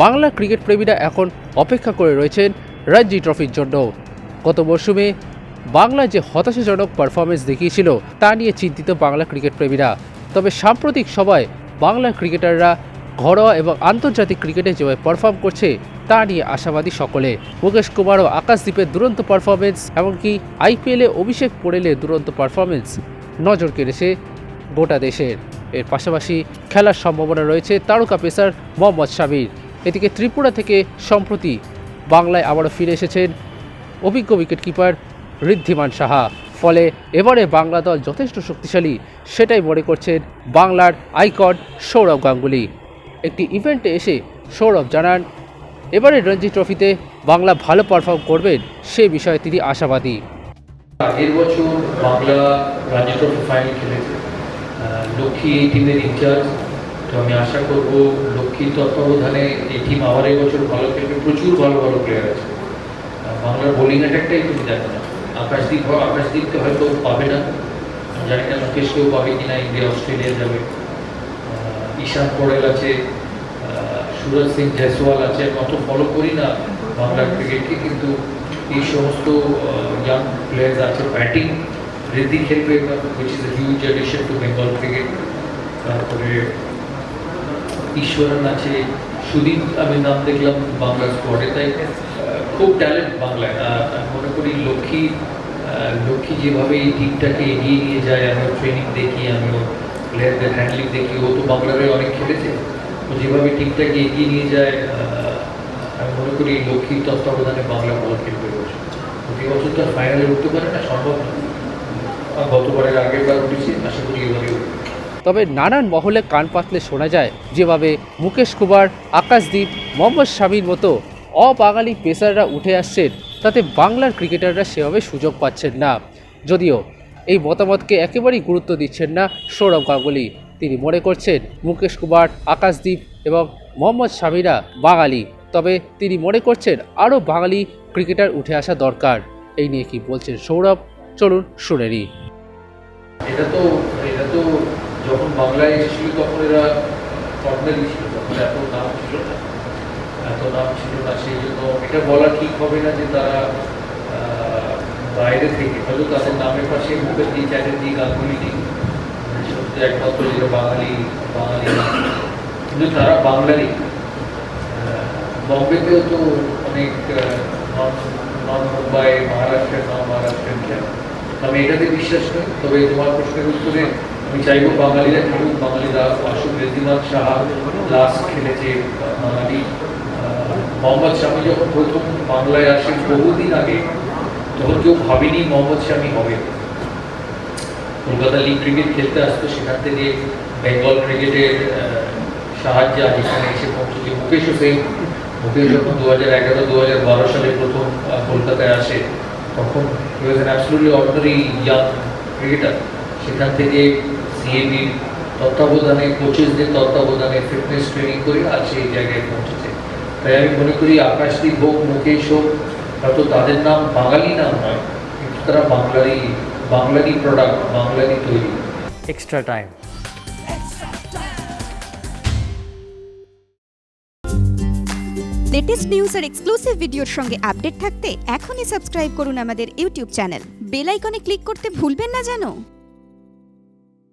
Bangla cricket প্রেমীরা এখন অপেক্ষা করে রয়েছেন রঞ্জি ট্রফির জন্য। গত মরশুমে বাংলা যে হতাশাজনক পারফরমেন্স দেখিয়েছিল, তা নিয়ে চিন্তিত বাংলা ক্রিকেট প্রেমীরা। তবে সাম্প্রতিক সময় বাংলা ক্রিকেটাররা ঘরোয়া এবং আন্তর্জাতিক ক্রিকেটে যেভাবে পারফর্ম করছে, তা নিয়ে আশাবাদী সকলে। মুকেশ কুমার ও আকাশদ্বীপের দুরন্ত পারফরমেন্স এমনকি আইপিএলে অভিষেক পড়েলে দুরন্ত পারফরমেন্স নজর কেড়েছে গোটা দেশের। এর পাশাপাশি খেলার সম্ভাবনা রয়েছে তারকা পেসার মোহাম্মদ শামির। এদিকে ত্রিপুরা থেকে সম্প্রতি বাংলায় আবারও ফিরে এসেছেন অভিজ্ঞ উইকেটকিপার ঋদ্ধিমান সাহা। ফলে এবারে বাংলা দল যথেষ্ট শক্তিশালী, সেটাই মনে করছেন বাংলার আইকন সৌরভ গাঙ্গুলি। একটি ইভেন্টে এসে সৌরভ জানান, এবারে রঞ্জি ট্রফিতে বাংলা ভালো পারফর্ম করবেন, সে বিষয়ে তিনি আশাবাদী। বছর বাংলা রাজ্য ট্রফি ফাইনাল খেলেছে। লক্ষ্মী টিমের ইনচার্জ তো আমি আশা করব লক্ষ্মীর তত্ত্বাবধানে এই টিম আবার এই বছর ভালো খেলবে। প্রচুর ভালো ভালো প্লেয়ার আছে। বাংলার বোলিং অ্যাটাকটাই তুমি দেখো না। আকাশদীপ হ- আকাশদীপকে হয়তো পাবে না। জানি না মুকেশকেও পাবে কিনা, ইন্ডিয়া, অস্ট্রেলিয়া যাবে। ঈশান পড়েল আছে সুরজ সিং জয়সওয়াল আছে। অত ফলো করি না বাংলার ক্রিকেটকে কিন্তু এই সমস্ত ইয়াং প্লেয়ার্স আছে। ব্যাটিং ঋদ্ধি খেলবে which is a huge addition to Bengal cricket তারপরে ঈশ্বরন আছে সুদীপ আমি নাম দেখলাম বাংলা স্কোয়াডে, তাই খুব ট্যালেন্ট বাংলায়। মনে করি লক্ষ্মী লক্ষ্মী যেভাবে এই টিমটাকে এগিয়ে নিয়ে যায় আমি ট্রেনিং দেখি আমি প্লেয়ারদের হ্যান্ডলিং দেখি, ও তো হয়ে অনেক খেলেছে। ও যেভাবে টিমটাকে এগিয়ে নিয়ে যায় আমি মনে করি লক্ষ্মীর তত্ত্বাবধানে বাংলা ভালো খেলবে এবছর প্রতি বছর তো ফাইনালে উঠতে পারে না, সম্ভব না। গতবারের আগের বার উঠেছি, আশা করি এবারে উঠবে তবে নানান মহলে কান পাতলে শোনা যায়, যেভাবে মুকেশ কুমার আকাশদ্বীপ মোহাম্মদ শামির মতো অবাঙালি পেসাররা উঠে আসছেন, তাতে বাংলার ক্রিকেটাররা সেভাবে সুযোগ পাচ্ছেন না। যদিও এই মতামতকে একেবারেই গুরুত্ব দিচ্ছেন না সৌরভ গাঙ্গুলি। তিনি মনে করছেন মুকেশ কুমার আকাশদ্বীপ এবং মোহাম্মদ শামিরা বাঙালি, তবে তিনি মনে করছেন আরও বাঙালি ক্রিকেটার উঠে আসা দরকার। এই নিয়ে কি বলছেন সৌরভ? চলুন শুনেনি এটা তো এটা তো বাংলায় এসেছিল তখন এরা অর্ডিনারি ছিল তখন এত নাম ছিল না। এত নাম ছিল না, সেই জন্য এটা বলা ঠিক হবে না যে তারা বাইরে থেকে, হয়তো তাদের নামের পাশে মুখার্জি চ্যাটার্জি গাঙ্গুলি নেই সত্যি একমাত্র যেটা বাঙালি বাঙালি কিন্তু তারা বাংলারই বম্বেতেও তো অনেক নন মুম্বাই, মহারাষ্ট্রের নন মহারাষ্ট্রের আমি এটাতে বিশ্বাস করি। তবে তোমার প্রশ্নের উত্তরে আমি চাইব বাঙালিরা খেলুক, বাঙালিরা আসুক রেজিমান সাহা লাস্ট খেলেছে, বাঙালি মোহাম্মদ শামি যখন প্রথম বাংলায় আসেন, বহুদিন আগে, তখন কেউ ভাবেনি মোহাম্মদ শামি হবে। কলকাতা লিগ ক্রিকেট খেলতে আসতো, সেখান থেকে বেঙ্গল ক্রিকেটের সাহায্যে আজ এখানে এসে পৌঁছেছে। মুকেশ সেম মুকেশ যখন দু হাজার এগারো দু হাজার বারো সালে প্রথম কলকাতায় আসে, তখন he was an ordinary young cricketer সেখান থেকে সিএবির তত্ত্বাবধানে কোচেসদের তত্ত্বাবধানে ফিটনেস ট্রেনিং করে আজ সেই জায়গায় পৌঁছেছে। তাই আমি মনে করি আকাশদীপ হোক মুকেশ হোক হয়তো তাদের নাম বাঙালি নাম নয় কিন্তু তারা বাংলারই বাংলারই প্রোডাক্ট বাংলারই তৈরি। Extra time. লেটেস্ট নিউজ আর এক্সক্লুসিভ ভিডিওর সঙ্গে আপডেট থাকতে এখনই সাবস্ক্রাইব করুন আমাদের ইউটিউব চ্যানেল বেল আইকনে ক্লিক করতে ভুলবেন না জানো?